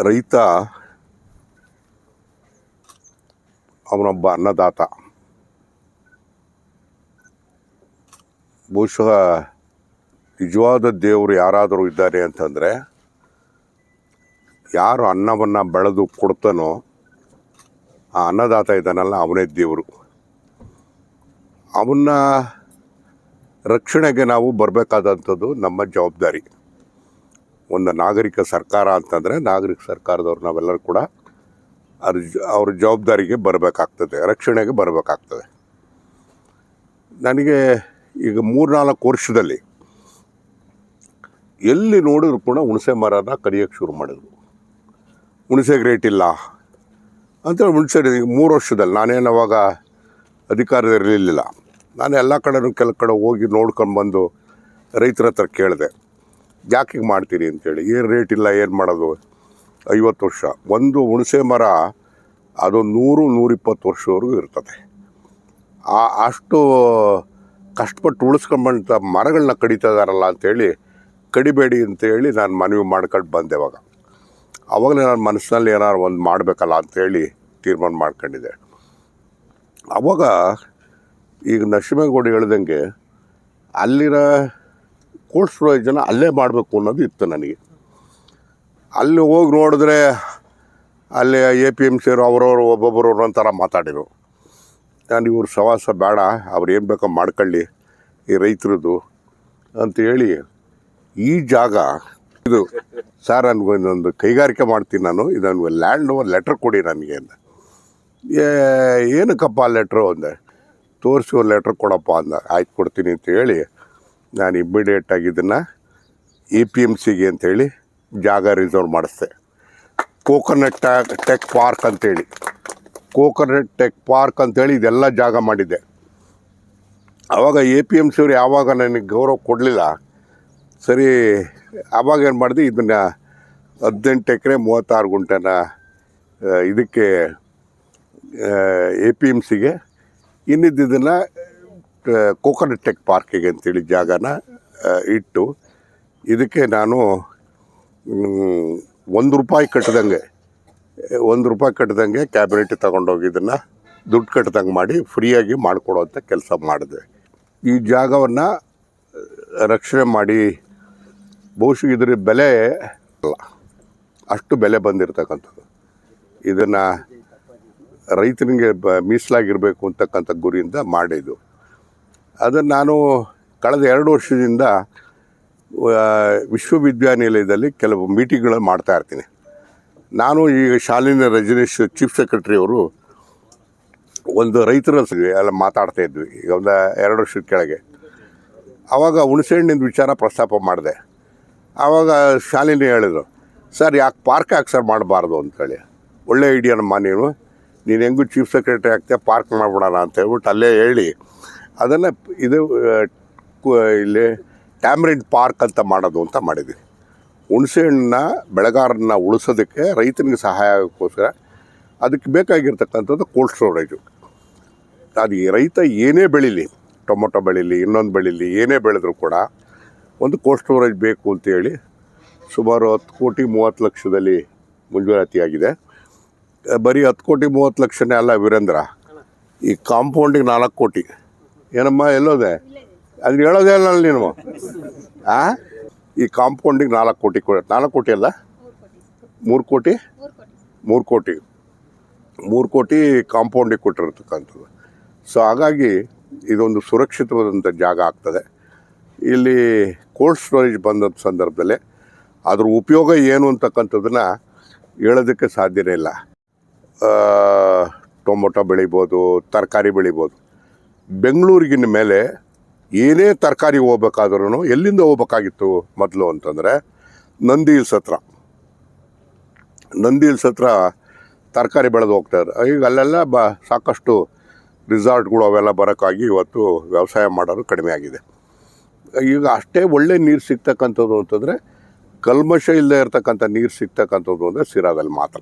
ರೈತ, ಅವನೊಬ್ಬ ಅನ್ನದಾತ. ಬಹುಶಃ ನಿಜವಾದ ದೇವರು ಯಾರಾದರೂ ಇದ್ದಾರೆ ಅಂತಂದರೆ, ಯಾರು ಅನ್ನವನ್ನು ಬೆಳೆದು ಕೊಡ್ತಾನೋ ಆ ಅನ್ನದಾತ ಇದ್ದಾನಲ್ಲ ಅವನೇ ದೇವರು. ಅವನ್ನ ರಕ್ಷಣೆಗೆ ನಾವು ಬರಬೇಕಾದಂಥದ್ದು ನಮ್ಮ ಜವಾಬ್ದಾರಿ. ಒಂದು ನಾಗರಿಕ ಸರ್ಕಾರ ಅಂತಂದರೆ ನಾಗರಿಕ ಸರ್ಕಾರದವ್ರು ನಾವೆಲ್ಲರೂ ಕೂಡ ಅವ್ರ ಅವ್ರ ಜವಾಬ್ದಾರಿಗೆ ಬರಬೇಕಾಗ್ತದೆ, ರಕ್ಷಣೆಗೆ ಬರಬೇಕಾಗ್ತದೆ. ನನಗೆ ಈಗ ಮೂರ್ನಾಲ್ಕು ವರ್ಷದಲ್ಲಿ ಎಲ್ಲಿ ನೋಡಿದ್ರು ಕೂಡ ಹುಣಸೆ ಮರನ ಕಡಿಯೋಕ್ಕೆ ಶುರು ಮಾಡಿದ್ರು. ಹುಣಸೆಗೆ ರೇಟ್ ಇಲ್ಲ. ಅಂತೇಳಿ ಹುಣಸೆ ಮೂರು ವರ್ಷದಲ್ಲಿ ನಾನೇನು ಅವಾಗ ಅಧಿಕಾರದಲ್ಲಿರಲಿಲ್ಲ. ನಾನು ಎಲ್ಲ ಕಡೆನೂ ಕೆಲ ಕಡೆ ಹೋಗಿ ನೋಡ್ಕೊಂಡು ಬಂದು ರೈತರ ಹತ್ರ ಕೇಳಿದೆ. ಯಾಕೆ ಮಾಡ್ತೀರಿ ಅಂತೇಳಿ. ಏನು ರೇಟ್ ಇಲ್ಲ, ಏನು ಮಾಡೋದು? ಐವತ್ತು ವರ್ಷ. ಒಂದು ಹುಣಸೆ ಮರ ಅದು ನೂರು, ನೂರಿಪ್ಪತ್ತು ವರ್ಷವರೆಗೂ ಇರ್ತದೆ. ಆ, ಅಷ್ಟು ಕಷ್ಟಪಟ್ಟು ಉಳಿಸ್ಕೊಂಬಂಥ ಮರಗಳನ್ನ ಕಡಿತಾ ಇದಾರಲ್ಲ ಅಂತೇಳಿ ಕಡಿಬೇಡಿ ಅಂತೇಳಿ ನಾನು ಮನವಿ ಮಾಡ್ಕೊಂಡು ಬಂದೆ ಅವಾಗ ಅವಾಗಲೇ ನನ್ನ ಮನಸ್ಸಿನಲ್ಲಿ ಏನಾದ್ರು ಒಂದು ಮಾಡಬೇಕಲ್ಲ ಅಂತೇಳಿ ತೀರ್ಮಾನ ಮಾಡ್ಕೊಂಡಿದ್ದೆ. ಅವಾಗ ಈಗ ನರಸಿಂಹೇಗೌಡ ಹೇಳ್ದಂಗೆ ಅಲ್ಲಿರೋ ಕೋಲ್ಡ್ ಸ್ಟೋರೇಜನ್ನ ಅಲ್ಲೇ ಮಾಡಬೇಕು ಅನ್ನೋದು ಇತ್ತು ನನಗೆ. ಅಲ್ಲಿ ಹೋಗಿ ನೋಡಿದ್ರೆ ಅಲ್ಲಿ ಎ ಪಿ ಎಂ ಸಿರು ಅವರವರು ಒಬ್ಬೊಬ್ಬರು ಒಂಥರ ಮಾತಾಡಿದರು. ನಾನು ಇವ್ರ ಸವಾಸ ಬೇಡ, ಅವ್ರು ಏನು ಬೇಕೋ ಮಾಡ್ಕೊಳ್ಳಿ, ಈ ರೈತರದ್ದು ಅಂತೇಳಿ ಈ ಜಾಗ ಇದು, ಸರ್, ನನಗೆ ಇನ್ನೊಂದು ಕೈಗಾರಿಕೆ ಮಾಡ್ತೀನಿ ನಾನು ಇದನ್ನು ಲ್ಯಾಂಡ್ ಲೆಟ್ರ್ ಕೊಡಿ ನನಗೆ ಅಂದ. ಏನಕ್ಕಪ್ಪ ಲೆಟ್ರು? ಅಂದೆ. ತೋರಿಸಿ ಒಂದು ಲೆಟ್ರ್ ಕೊಡಪ್ಪ ಅಂದ. ಆಯ್ತು, ಕೊಡ್ತೀನಿ ಅಂತ ಹೇಳಿ ನಾನು ಇಮ್ಮಿಡಿಯೇಟಾಗಿ ಇದನ್ನು ಎ ಪಿ ಎಂ ಸಿಗೆ ಅಂಥೇಳಿ ಜಾಗ ರಿಸರ್ವ್ ಮಾಡಿಸ್ದೆ. ಕೋಕೋನಟ್ ಟೆಕ್ ಪಾರ್ಕ್ ಅಂತೇಳಿ. ಕೋಕೋನಟ್ ಟೆಕ್ ಪಾರ್ಕ್ ಅಂತೇಳಿ ಇದೆಲ್ಲ ಜಾಗ ಮಾಡಿದ್ದೆ. ಆವಾಗ ಎ ಪಿ ಎಂ ಸಿ ಅವ್ರು ಯಾವಾಗ ನನಗೆ ಗೌರವ ಕೊಡಲಿಲ್ಲ, ಸರಿ ಆವಾಗ ಏನು ಮಾಡಿದೆ, ಇದನ್ನು ಹದಿನೆಂಟು ಎಕರೆ ಮೂವತ್ತಾರು ಗುಂಟೆನ ಇದಕ್ಕೆ ಎ ಪಿ ಎಂ ಸಿಗೆ ಇನ್ನಿದ್ದನ್ನು ಕೋಕೋನಟ್ ಟೆಕ್ ಪಾರ್ಕಿಗೆ ಅಂತೇಳಿ ಜಾಗನ ಇಟ್ಟು ಇದಕ್ಕೆ ನಾನು ಒಂದು ರೂಪಾಯಿ ಕಟ್ಟದಂಗೆ ಒಂದು ರೂಪಾಯಿ ಕಟ್ಟದಂಗೆ ಕ್ಯಾಬಿನೆಟ್ ತಗೊಂಡೋಗಿ ಇದನ್ನು ದುಡ್ಡು ಕಟ್ಟದಂಗೆ ಮಾಡಿ ಫ್ರೀಯಾಗಿ ಮಾಡಿಕೊಡೋಂಥ ಕೆಲಸ ಮಾಡಿದೆ. ಈ ಜಾಗವನ್ನು ರಕ್ಷಣೆ ಮಾಡಿ ಬಹುಶಃ ಇದ್ರ ಬೆಲೆ ಅಲ್ಲ, ಅಷ್ಟು ಬೆಲೆ ಬಂದಿರತಕ್ಕಂಥದ್ದು. ಇದನ್ನು ರೈತನಿಗೆ ಬ ಮೀಸಲಾಗಿರಬೇಕು ಅಂತಕ್ಕಂಥ ಗುರಿಯಿಂದ ಮಾಡಿದ್ದು. ಅದನ್ನು ನಾನು ಕಳೆದ ಎರಡು ವರ್ಷದಿಂದ ವಿಶ್ವವಿದ್ಯಾನಿಲಯದಲ್ಲಿ ಕೆಲವು ಮೀಟಿಂಗ್ಗಳನ್ನು ಮಾಡ್ತಾಯಿರ್ತೀನಿ ನಾನು ಈಗ ಶಾಲಿನ ರಜನೀಶ್ ಚೀಫ್ ಸೆಕ್ರೆಟರಿ ಅವರು ಒಂದು ರೈತರ ಎಲ್ಲ ಮಾತಾಡ್ತಾ ಇದ್ವಿ, ಈಗ ಒಂದು ಎರಡು ವರ್ಷದ ಕೆಳಗೆ. ಆವಾಗ ಹುಣಸೆಹಣ್ಣಿನ ವಿಚಾರ ಪ್ರಸ್ತಾಪ ಮಾಡಿದೆ. ಆವಾಗ ಶಾಲಿನಿ ಹೇಳಿದರು, ಸರ್, ಯಾಕೆ ಪಾರ್ಕ್ ಯಾಕೆ ಸರ್ ಮಾಡಬಾರ್ದು? ಅಂತೇಳಿ ಒಳ್ಳೆ ಐಡಿಯಾನಮ್ಮ ನೀನು. ನೀನು ಹೆಂಗೂ ಚೀಫ್ ಸೆಕ್ರೆಟರಿ ಆಗ್ತೀಯ, ಪಾರ್ಕ್ ಮಾಡ್ಬಿಡೋಣ ಅಂತ ಹೇಳ್ಬಿಟ್ಟು ಅಲ್ಲೇ ಹೇಳಿ ಅದನ್ನು ಇದು ಇಲ್ಲಿ ಟ್ಯಾಮ್ರಿನ್ ಪಾರ್ಕ್ ಅಂತ ಮಾಡೋದು ಅಂತ ಮಾಡಿದ್ವಿ ಹುಣಸೆ ಹಣ್ಣನ್ನ ಬೆಳೆಗಾರನ್ನ ಉಳಿಸೋದಕ್ಕೆ ರೈತನಿಗೆ ಸಹಾಯ ಆಗೋಕ್ಕೋಸ್ಕರ ಅದಕ್ಕೆ ಬೇಕಾಗಿರ್ತಕ್ಕಂಥದ್ದು ಕೋಲ್ಡ್ ಸ್ಟೋರೇಜು ಅದು ರೈತ ಏನೇ ಬೆಳೀಲಿ, ಟೊಮೊಟೊ ಬೆಳೀಲಿ, ಇನ್ನೊಂದು ಬೆಳೀಲಿ, ಏನೇ ಬೆಳೆದರೂ ಕೂಡ ಒಂದು ಕೋಲ್ಡ್ ಸ್ಟೋರೇಜ್ ಬೇಕು ಅಂತೇಳಿ ಸುಮಾರು ಹತ್ತು ಕೋಟಿ ಮೂವತ್ತು ಲಕ್ಷದಲ್ಲಿ ಮುಂಜೂರಾತಿಯಾಗಿದೆ. ಬರೀ ಹತ್ತು ಕೋಟಿ ಮೂವತ್ತು ಲಕ್ಷನೇ ಅಲ್ಲ ವೀರೇಂದ್ರ, ಈ ಕಾಂಪೌಂಡಿಗೆ ನಾಲ್ಕು ಕೋಟಿ. ಏನಮ್ಮ ಎಲ್ಲೋದೆ? ಅದನ್ನ ಹೇಳೋದೇ ಅಲ್ಲ ನೀನು. ಆ? ಈ ಕಾಂಪೌಂಡಿಗೆ ನಾಲ್ಕು ಕೋಟಿ ಕೊಡ ನಾಲ್ಕು ಕೋಟಿ ಅಲ್ಲ? ಮೂರು ಕೋಟಿ? ಮೂರು ಕೋಟಿ. ಮೂರು ಕೋಟಿ ಕಾಂಪೌಂಡಿಗೆ ಕೊಟ್ಟಿರ್ತಕ್ಕಂಥದ್ದು. ಸೊ ಹಾಗಾಗಿ ಇದೊಂದು ಸುರಕ್ಷಿತವಾದಂಥ ಜಾಗ ಆಗ್ತದೆ. ಇಲ್ಲಿ ಕೋಲ್ಡ್ ಸ್ಟೋರೇಜ್ ಬಂದಂಥ ಸಂದರ್ಭದಲ್ಲಿ ಅದ್ರ ಉಪಯೋಗ ಏನು ಅಂತಕ್ಕಂಥದ್ದನ್ನು ಹೇಳೋದಕ್ಕೆ ಸಾಧ್ಯನೇ ಇಲ್ಲ. ಟೊಮೊಟೊ ಬೆಳಿಬೋದು, ತರಕಾರಿ ಬೆಳಿಬೋದು. ಬೆಂಗಳೂರಿಗಿನ ಮೇಲೆ ಏನೇ ತರಕಾರಿ ಹೋಗ್ಬೇಕಾದ್ರೂ ಎಲ್ಲಿಂದ ಹೋಗ್ಬೇಕಾಗಿತ್ತು ಮೊದಲು ಅಂತಂದರೆ ನಂದಿ ಹಿಲ್ಸ್ ಹತ್ರ. ನಂದಿ ಹಿಲ್ಸ್ ಹತ್ರ ತರಕಾರಿ ಬೆಳೆದು ಹೋಗ್ತಾರೆ ಈಗ ಅಲ್ಲೆಲ್ಲ ಬ ಸಾಕಷ್ಟು ರಿಸಾರ್ಟ್ಗಳು ಅವೆಲ್ಲ ಬರೋಕ್ಕಾಗಿ ಇವತ್ತು ವ್ಯವಸಾಯ ಮಾಡೋರು ಕಡಿಮೆ ಆಗಿದೆ. ಈಗ ಅಷ್ಟೇ ಒಳ್ಳೆ ನೀರು ಸಿಗ್ತಕ್ಕಂಥದ್ದು ಅಂತಂದರೆ ಕಲ್ಮಶ ಇಲ್ಲದೆ ಇರತಕ್ಕಂಥ ನೀರು ಸಿಗ್ತಕ್ಕಂಥದ್ದು ಅಂದರೆ ಸಿರಾದಲ್ಲಿ ಮಾತ್ರ.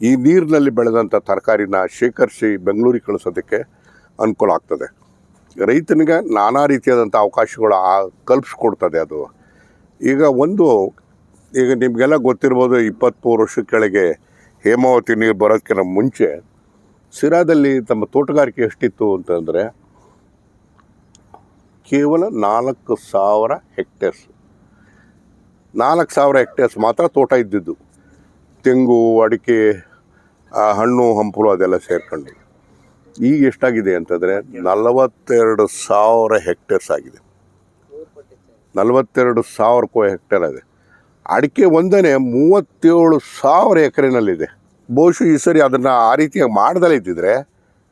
ಈ ನೀರಿನಲ್ಲಿ ಬೆಳೆದಂಥ ತರಕಾರಿನ ಶೇಖರಿಸಿ ಬೆಂಗಳೂರಿಗೆ ಕಳಿಸೋದಕ್ಕೆ ಅನುಕೂಲ ಆಗ್ತದೆ. ರೈತನಿಗೆ ನಾನಾ ರೀತಿಯಾದಂಥ ಅವಕಾಶಗಳು ಆ ಕಲ್ಪಿಸ್ಕೊಡ್ತದೆ ಅದು. ಈಗ ಒಂದು, ಈಗ ನಿಮಗೆಲ್ಲ ಗೊತ್ತಿರ್ಬೋದು ಇಪ್ಪತ್ತ್ಮೂರು ವರ್ಷದ ಕೆಳಗೆ ಹೇಮಾವತಿ ನೀರು ಬರೋದಕ್ಕಿಂತ ಮುಂಚೆ ಸಿರಾದಲ್ಲಿ ತಮ್ಮ ತೋಟಗಾರಿಕೆ ಎಷ್ಟಿತ್ತು ಅಂತಂದರೆ ಕೇವಲ ನಾಲ್ಕು ಸಾವಿರ ಹೆಕ್ಟೇರ್ಸ್. ನಾಲ್ಕು ಸಾವಿರ ಹೆಕ್ಟೇರ್ಸ್ ಮಾತ್ರ ತೋಟ ಇದ್ದಿದ್ದು. ತೆಂಗು, ಅಡಿಕೆ ಹಣ್ಣು, ಹಂಪಲು ಅದೆಲ್ಲ ಸೇರ್ಕೊಂಡು. ಈಗ ಎಷ್ಟಾಗಿದೆ ಅಂತಂದರೆ ನಲವತ್ತೆರಡು ಸಾವಿರ ಹೆಕ್ಟೇರ್ಸ್ ಆಗಿದೆ. ನಲವತ್ತೆರಡು ಸಾವಿರ ಕೋ ಹೆಕ್ಟೇರ್ ಇದೆ ಅಡಿಕೆ ಒಂದನೇ ಮೂವತ್ತೇಳು ಸಾವಿರ ಎಕರೆನಲ್ಲಿದೆ. ಬಹುಶಃ ಈ ಸರಿ ಅದನ್ನು ಆ ರೀತಿಯಾಗಿ ಮಾಡ್ದಲೇ ಇದ್ದಿದ್ರೆ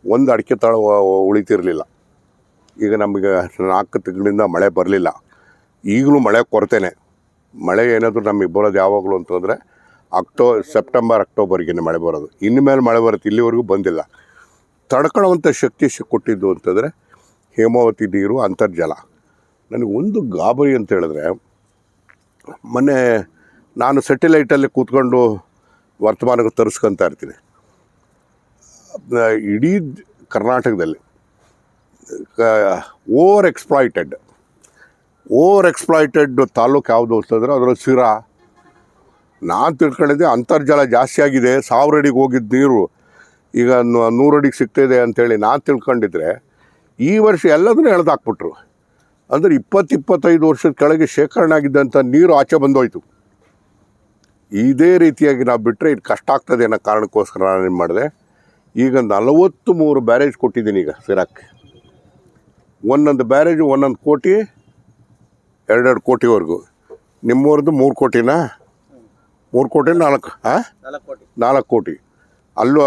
ಒಂದು ಅಡಿಕೆ ತಳ ಉಳಿತಿರಲಿಲ್ಲ. ಈಗ ನಮಗೆ ನಾಲ್ಕು ತಿಂಗಳಿಂದ ಮಳೆ ಬರಲಿಲ್ಲ. ಈಗಲೂ ಮಳೆ ಕೊರತೆನೆ. ಮಳೆ ಏನಾದರೂ ನಮಗೆ ಬರೋದು ಯಾವಾಗಲೂ ಅಂತಂದರೆ ಅಕ್ಟೋ, ಸೆಪ್ಟೆಂಬರ್, ಅಕ್ಟೋಬರ್ಗೆ ಮಳೆ ಬರೋದು. ಇನ್ಮೇಲೆ ಮಳೆ ಬರುತ್ತೆ. ಇಲ್ಲಿವರೆಗೂ ಬಂದಿಲ್ಲ. ತಡ್ಕೊಳ್ಳುವಂಥ ಶಕ್ತಿ ಕೊಟ್ಟಿದ್ದು ಅಂತಂದರೆ ಹೇಮಾವತಿ ನೀರು ಅಂತರ್ಜಲ. ನನಗೆ ಒಂದು ಗಾಬರಿ ಅಂತ ಹೇಳಿದ್ರೆ, ಮೊನ್ನೆ ನಾನು ಸೆಟಲೈಟಲ್ಲಿ ಕೂತ್ಕೊಂಡು ವರ್ತಮಾನಕ್ಕೆ ತರಿಸ್ಕೊತಾ ಇರ್ತೀನಿ. ಇಡೀ ಕರ್ನಾಟಕದಲ್ಲಿ over exploited over exploited taluk ಯಾವುದು ಅಂತಂದರೆ ಅದರ ಸಿರಾ ನಾನು ತಿಳ್ಕೊಂಡಿದ್ದೆ ಅಂತರ್ಜಲ ಜಾಸ್ತಿ ಆಗಿದೆ, ಸಾವಿರ ಅಡಿಗೆ ಹೋಗಿದ್ದ ನೀರು. ಈಗ ನೂರಡಿಗೆ ನೂರು ಅಡಿಗೆ ಸಿಗ್ತಾಯಿದೆ ಅಂತೇಳಿ ನಾನು ತಿಳ್ಕೊಂಡಿದ್ರೆ ಈ ವರ್ಷ ಎಲ್ಲದನ್ನೂ ಎಳೆದಾಕ್ಬಿಟ್ರು. ಅಂದರೆ ಇಪ್ಪತ್ತು ಇಪ್ಪತ್ತೈದು ವರ್ಷದ ಕೆಳಗೆ ಶೇಖರಣೆ ಆಗಿದ್ದಂಥ ನೀರು ಆಚೆ ಬಂದೋಯ್ತು. ಇದೇ ರೀತಿಯಾಗಿ ನಾವು ಬಿಟ್ಟರೆ ಇದು ಕಷ್ಟ ಆಗ್ತದೆ ಅನ್ನೋ ಕಾರಣಕ್ಕೋಸ್ಕರ ನಾನು ಏನು ಮಾಡಿದೆ ಈಗ ನಲವತ್ತು ಮೂರು ಬ್ಯಾರೇಜ್ ಕೊಟ್ಟಿದ್ದೀನಿ ಈಗ ಸಿರಾಕ್ಕೆ ಒಂದೊಂದು ಬ್ಯಾರೇಜು ಒಂದೊಂದು ಕೋಟಿ ಎರಡೆರಡು ಕೋಟಿವರೆಗೂ. ನಿಮ್ಮವ್ರದ್ದು ಮೂರು ಕೋಟಿನಾ? ಮೂರು ಕೋಟಿ ನಾಲ್ಕು ಹಾಂ ನಾಲ್ಕು ಕೋಟಿ. ಅಲ್ಲೂ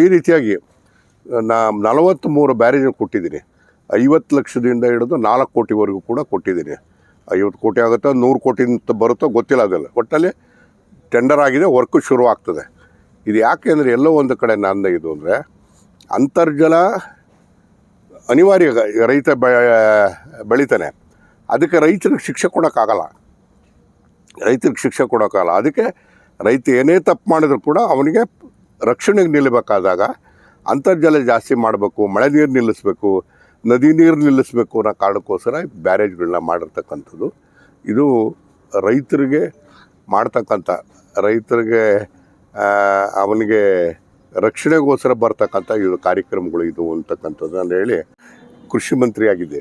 ಈ ರೀತಿಯಾಗಿ ನಾ ನಲವತ್ತ್ ಮೂರು ಬ್ಯಾರೇಜ್ ಕೊಟ್ಟಿದ್ದೀನಿ. ಐವತ್ತು ಲಕ್ಷದಿಂದ ಹಿಡಿದು ನಾಲ್ಕು ಕೋಟಿವರೆಗೂ ಕೂಡ ಕೊಟ್ಟಿದ್ದೀನಿ. ಐವತ್ತು ಕೋಟಿ ಆಗುತ್ತೋ, ನೂರು ಕೋಟಿ ಅಂತ ಬರುತ್ತೋ ಗೊತ್ತಿಲ್ಲ ಅದೆಲ್ಲ. ಒಟ್ಟಲ್ಲಿ ಟೆಂಡರ್ ಆಗಿದೆ ವರ್ಕು ಶುರು ಆಗ್ತದೆ. ಇದು ಯಾಕೆ ಅಂದರೆ ಎಲ್ಲೋ ಒಂದು ಕಡೆ ನನ್ನ ಇದು ಅಂದರೆ, ಅಂತರ್ಜಲ ಅನಿವಾರ್ಯ ರೈತ ಬೆಳಿತಾನೆ. ಅದಕ್ಕೆ ರೈತರಿಗೆ ಶಿಕ್ಷೆ ಕೊಡೋಕ್ಕಾಗಲ್ಲ. ರೈತರಿಗೆ ಶಿಕ್ಷೆ ಕೊಡೋಕ್ಕಾಗಲ್ಲ. ಅದಕ್ಕೆ ರೈತ ಏನೇ ತಪ್ಪು ಮಾಡಿದ್ರು ಕೂಡ ಅವನಿಗೆ ರಕ್ಷಣೆಗೆ ನಿಲ್ಲಬೇಕಾದಾಗ ಅಂತರ್ಜಲ ಜಾಸ್ತಿ ಮಾಡಬೇಕು, ಮಳೆ ನೀರು ನಿಲ್ಲಿಸಬೇಕು, ನದಿ ನೀರು ನಿಲ್ಲಿಸಬೇಕು ಅನ್ನೋ ಕಾರಣಕ್ಕೋಸ್ಕರ ಬ್ಯಾರೇಜ್ಗಳನ್ನ ಮಾಡಿರ್ತಕ್ಕಂಥದ್ದು. ಇದು ರೈತರಿಗೆ ಮಾಡ್ತಕ್ಕಂಥ, ರೈತರಿಗೆ ಅವನಿಗೆ ರಕ್ಷಣೆಗೋಸ್ಕರ ಬರ್ತಕ್ಕಂಥ ಇದು ಕಾರ್ಯಕ್ರಮಗಳು ಇದು ಅಂತಕ್ಕಂಥದ್ದು ನಾನು ಹೇಳಿ ಕೃಷಿ ಮಂತ್ರಿ ಆಗಿದ್ದೆ.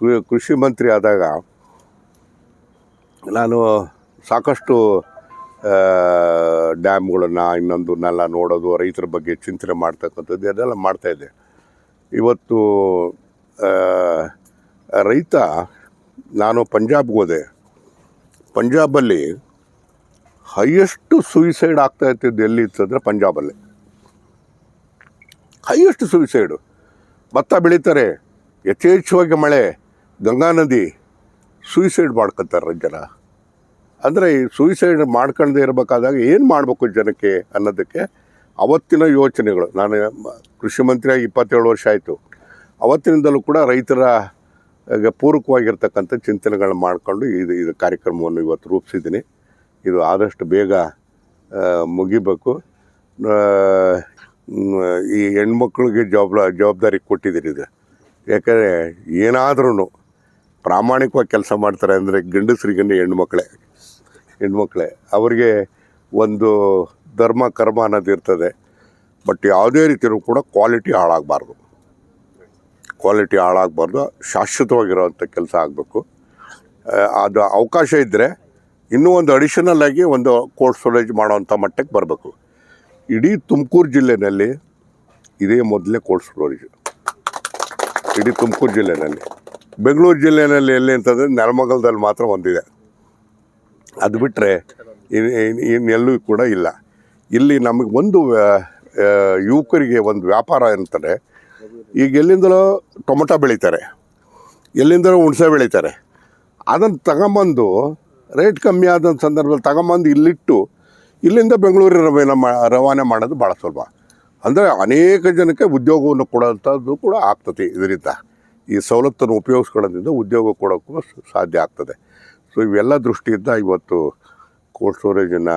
ಕೃ- ಕೃಷಿ ಮಂತ್ರಿ ಆದಾಗ ನಾನು ಸಾಕಷ್ಟು ಡ್ಯಾಮ್ಗಳನ್ನು, ಇನ್ನೊಂದನ್ನೆಲ್ಲ ನೋಡೋದು, ರೈತರ ಬಗ್ಗೆ ಚಿಂತನೆ ಮಾಡ್ತಕ್ಕಂಥದ್ದು, ಅದೆಲ್ಲ ಮಾಡ್ತಾಯಿದ್ದೆ ಇವತ್ತು ರೈತ, ನಾನು ಪಂಜಾಬ್ಗೆ ಹೋದೆ. ಪಂಜಾಬಲ್ಲಿ ಹೈಯೆಸ್ಟ್ ಸೂಯಿಸೈಡ್ ಆಗ್ತಾ ಇರ್ತಿದ್ದು ಎಲ್ಲಿ ಇತ್ತಂದರೆ ಪಂಜಾಬಲ್ಲಿ. ಹೈಯೆಸ್ಟ್ ಸೂಯಿಸೈಡು ಭತ್ತ ಬೆಳೀತಾರೆ, ಯಥೇಚ್ಛವಾಗಿ ಮಳೆ, ಗಂಗಾ ನದಿ ಸೂಯಿಸೈಡ್ ಮಾಡ್ಕೊತಾರೆ ಜನ ಅಂದರೆ ಈ ಸೂಯಿಸೈಡ್ ಮಾಡ್ಕೊಂಡೇ ಇರಬೇಕಾದಾಗ ಏನು ಮಾಡಬೇಕು ಜನಕ್ಕೆ ಅನ್ನೋದಕ್ಕೆ ಅವತ್ತಿನ ಯೋಚನೆಗಳು. ನಾನು ಕೃಷಿ ಮಂತ್ರಿಯಾಗಿ ಇಪ್ಪತ್ತೇಳು ವರ್ಷ ಆಯಿತು. ಅವತ್ತಿನಿಂದಲೂ ಕೂಡ ರೈತರ ಪೂರಕವಾಗಿರ್ತಕ್ಕಂಥ ಚಿಂತನೆಗಳನ್ನ ಮಾಡಿಕೊಂಡು ಇದು ಇದು ಕಾರ್ಯಕ್ರಮವನ್ನು ಇವತ್ತು ರೂಪಿಸಿದ್ದೀನಿ. ಇದು ಆದಷ್ಟು ಬೇಗ ಮುಗಿಬೇಕು. ಈ ಹೆಣ್ಮಕ್ಳಿಗೆ ಜವಾಬ್ ಜವಾಬ್ದಾರಿ ಕೊಟ್ಟಿದ್ದೀರಿ ಇದು. ಯಾಕಂದರೆ ಏನಾದ್ರೂ ಪ್ರಾಮಾಣಿಕವಾಗಿ ಕೆಲಸ ಮಾಡ್ತಾರೆ ಅಂದರೆ ಗಂಡಸರಿಗೆ ಹೆಣ್ಮಕ್ಳೇ. ಹೆಣ್ಮಕ್ಳೇ, ಅವರಿಗೆ ಒಂದು ಧರ್ಮ, ಕರ್ಮ ಅನ್ನೋದು ಇರ್ತದೆ. ಬಟ್ ಯಾವುದೇ ರೀತಿಯೂ ಕೂಡ ಕ್ವಾಲಿಟಿ ಹಾಳಾಗಬಾರ್ದು. ಕ್ವಾಲಿಟಿ ಹಾಳಾಗಬಾರ್ದು. ಶಾಶ್ವತವಾಗಿರೋವಂಥ ಕೆಲಸ ಆಗಬೇಕು. ಅದು ಅವಕಾಶ ಇದ್ದರೆ ಇನ್ನೂ ಒಂದು ಅಡಿಷನಲ್ ಆಗಿ ಒಂದು ಕೋಲ್ಡ್ ಸ್ಟೋರೇಜ್ ಮಾಡೋವಂಥ ಮಟ್ಟಕ್ಕೆ ಬರಬೇಕು. ಇಡೀ ತುಮಕೂರು ಜಿಲ್ಲೆಯಲ್ಲಿ ಇದೇ ಮೊದಲೇ ಕೋಲ್ಡ್ ಸ್ಟೋರೇಜ್ ಇಡೀ ತುಮಕೂರು ಜಿಲ್ಲೆಯಲ್ಲಿ ಬೆಂಗಳೂರು ಜಿಲ್ಲೆಯಲ್ಲಿ ಎಲ್ಲಿ ಅಂತಂದರೆ ನೆಲಮಂಗಲದಲ್ಲಿ ಮಾತ್ರ ಒಂದಿದೆ. ಅದು ಬಿಟ್ಟರೆ ಇನ್ನೆಲ್ಲೂ ಕೂಡ ಇಲ್ಲ. ಇಲ್ಲಿ ನಮಗೆ ಒಂದು ಯುವಕರಿಗೆ ಒಂದು ವ್ಯಾಪಾರ ಅಂತಾರೆ ಈಗ ಎಲ್ಲಿಂದಲೋ ಟೊಮೊಟೊ ಬೆಳೀತಾರೆ, ಎಲ್ಲಿಂದಲೋ ಹುಣಸೆ ಬೆಳೀತಾರೆ, ಅದನ್ನು ತಗೊಂಬಂದು ರೇಟ್ ಕಮ್ಮಿ ಆದ ಸಂದರ್ಭದಲ್ಲಿ ತಗೊಂಬಂದು ಇಲ್ಲಿಟ್ಟು, ಇಲ್ಲಿಂದ ಬೆಂಗಳೂರಿನ ರವಾನೆ ರವಾನೆ ಮಾಡೋದು ಭಾಳ ಸುಲಭ. ಅಂದರೆ ಅನೇಕ ಜನಕ್ಕೆ ಉದ್ಯೋಗವನ್ನು ಕೊಡೋಂಥದ್ದು ಕೂಡ ಆಗ್ತದೆ ಇದರಿಂದ. ಈ ಸವಲತ್ತನ್ನು ಉಪಯೋಗಿಸ್ಕೊಳ್ಳೋದ್ರಿಂದ ಉದ್ಯೋಗ ಕೊಡೋಕ್ಕೂ ಸಾಧ್ಯ ಆಗ್ತದೆ. ಸೊ ಇವೆಲ್ಲ ದೃಷ್ಟಿಯಿಂದ ಇವತ್ತು ಕೋಲ್ಡ್ ಸ್ಟೋರೇಜನ್ನು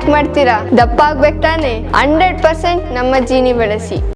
ಯಾಕೆ ಮಾಡ್ತೀರಾ? ದಪ್ಪ ಆಗ್ಬೇಕು ತಾನೆ? ಹಂಡ್ರೆಡ್ ಪರ್ಸೆಂಟ್ ನಮ್ಮ ಜೀನಿ ಬಳಸಿ.